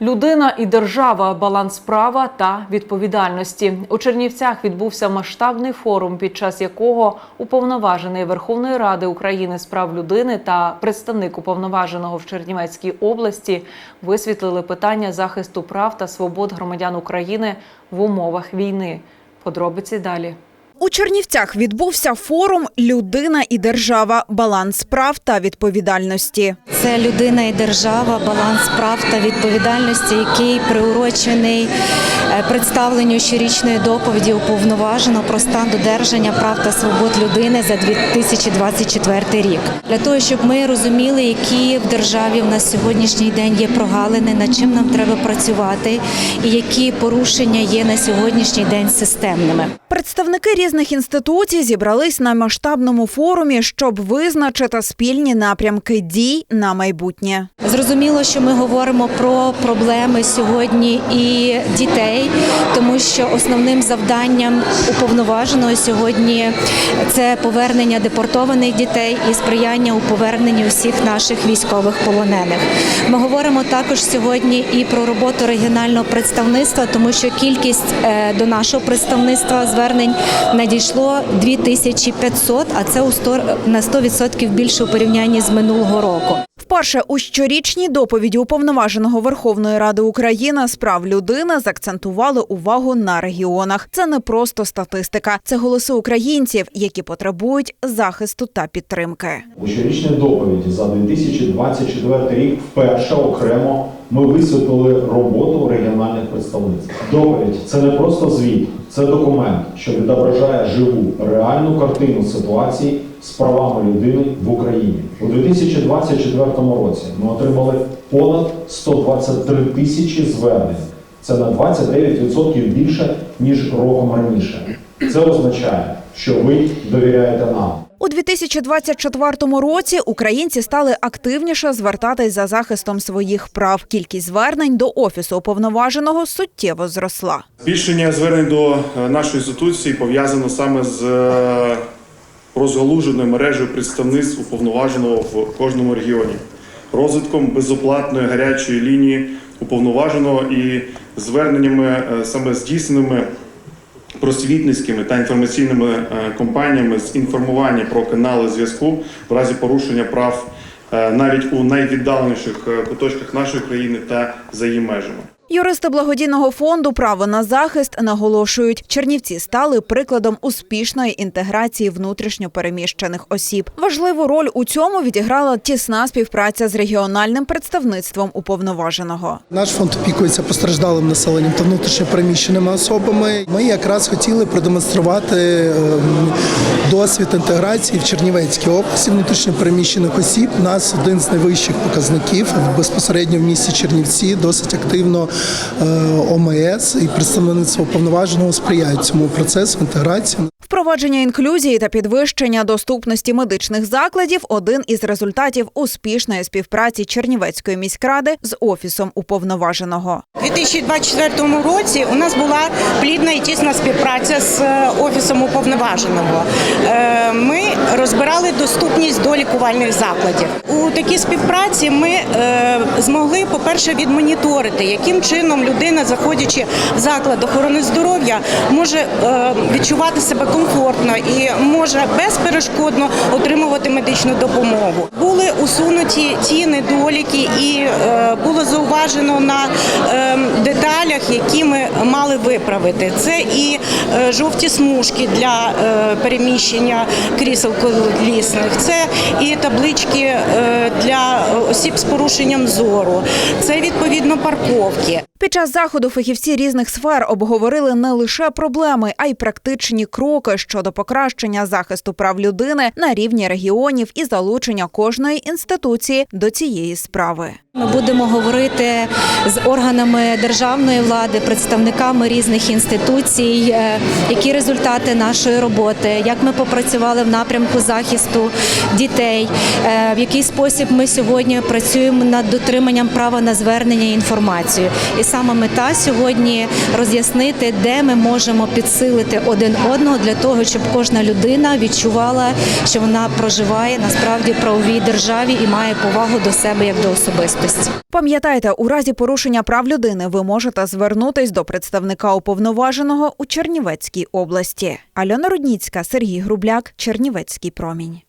Людина і держава, баланс права та відповідальності. У Чернівцях відбувся масштабний форум, під час якого уповноважений Верховної Ради України з прав людини та представник уповноваженого в Чернівецькій області висвітлили питання захисту прав та свобод громадян України в умовах війни. Подробиці далі. У Чернівцях відбувся форум Людина і держава. Баланс прав та відповідальності. Це людина і держава, баланс прав та відповідальності, який приурочений е, представленню щорічної доповіді уповноваженого про стан додержання прав та свобод людини за 2024 рік. Для того, щоб ми розуміли, які в державі в нас сьогоднішній день є прогалини, над чим нам треба працювати, і які порушення є на сьогоднішній день системними. Представники різних інституцій зібрались на масштабному форумі, щоб визначити спільні напрямки дій на майбутнє. Зрозуміло, що ми говоримо про проблеми сьогодні і дітей, тому що основним завданням уповноваженого сьогодні це повернення депортованих дітей і сприяння у поверненні усіх наших військових полонених. Ми говоримо також сьогодні і про роботу регіонального представництва, тому що кількість е, до нашого представництва звернень надійшло 2500, а це у 100 на 100% більше у порівнянні з минулого року. Вперше у щорічній доповіді уповноваженого Верховної Ради України з прав людини заакцентували увагу на регіонах. Це не просто статистика, це голоси українців, які потребують захисту та підтримки. У щорічній доповіді за 2024 рік вперше окремо ми висвітлили роботу регіональних представництв. Доповідь це не просто звіт, це документ, що відображає живу реальну картину ситуації з правами людини в Україні. У 2024 році ми отримали понад 123 тисячі звернень. Це на 29% більше ніж роком раніше. Це означає, що ви довіряєте нам. У 2024 році українці стали активніше звертатись за захистом своїх прав. Кількість звернень до офісу уповноваженого суттєво зросла. Збільшення звернень до е, нашої інституції пов'язано саме з е, розгалуженою мережею представництв уповноваженого в кожному регіоні, розвитком безоплатної гарячої лінії уповноваженого і зверненнями е, саме здійсненими просвітницькими та інформаційними е, компаніями з інформування про канали зв'язку в разі порушення прав е, навіть у найвіддаленіших куточках нашої країни та за її межами. Юристи благодійного фонду Право на захист наголошують, Чернівці стали прикладом успішної інтеграції внутрішньо переміщених осіб. Важливу роль у цьому відіграла тісна співпраця з регіональним представництвом уповноваженого. Наш фонд опікується постраждалим населенням та внутрішньо переміщеними особами. Ми якраз хотіли продемонструвати ем, досвід інтеграції в Чернівецькій області внутрішньо переміщених осіб. Нас один з найвищих показників безпосередньо в місті Чернівці. Досить активно ОМС і представництво уповноваженого сприяють цьому процесу інтеграції. Впровадження інклюзії та підвищення доступності медичних закладів один із результатів успішної співпраці Чернівецької міськради з офісом уповноваженого. У 2024 році у нас була плідна і тісна співпраця з е, офісом уповноваженого. Е, Ми розбирали доступність до лікувальних закладів. У такій співпраці ми е, змогли, по-перше, відмоніторити, яким чином людина, заходячи в заклад охорони здоров'я, може е, відчувати себе комфортно і може безперешкодно отримувати медичну допомогу. Були усунуті ті недоліки, і е, було зауважено на е, деталях, які ми мали виправити. Це і е, жовті смужки для е, переміщення крісел колісних, це і таблички е, для осіб з порушенням зору, це відповідно парковки. Під час заходу фахівці різних сфер обговорили не лише проблеми, а й практичні кроки щодо покращення захисту прав людини на рівні регіонів і залучення кожної інституції до цієї справи. Ми будемо говорити з органами державної влади, представниками різних інституцій, е, які результати нашої роботи, як ми попрацювали в напрямку захисту дітей, е, в який спосіб ми сьогодні працюємо над дотриманням права на звернення і. І саме мета сьогодні роз'яснити, де ми можемо підсилити один одного для того, щоб кожна людина відчувала, що вона проживає насправді правовій державі і має повагу до себе як до особистості. Пам'ятайте, у разі порушення прав людини ви можете звернутись до представника уповноваженого у Чернівецькій області. Альона Рудніцька, Сергій Грубляк, Чернівецький промінь.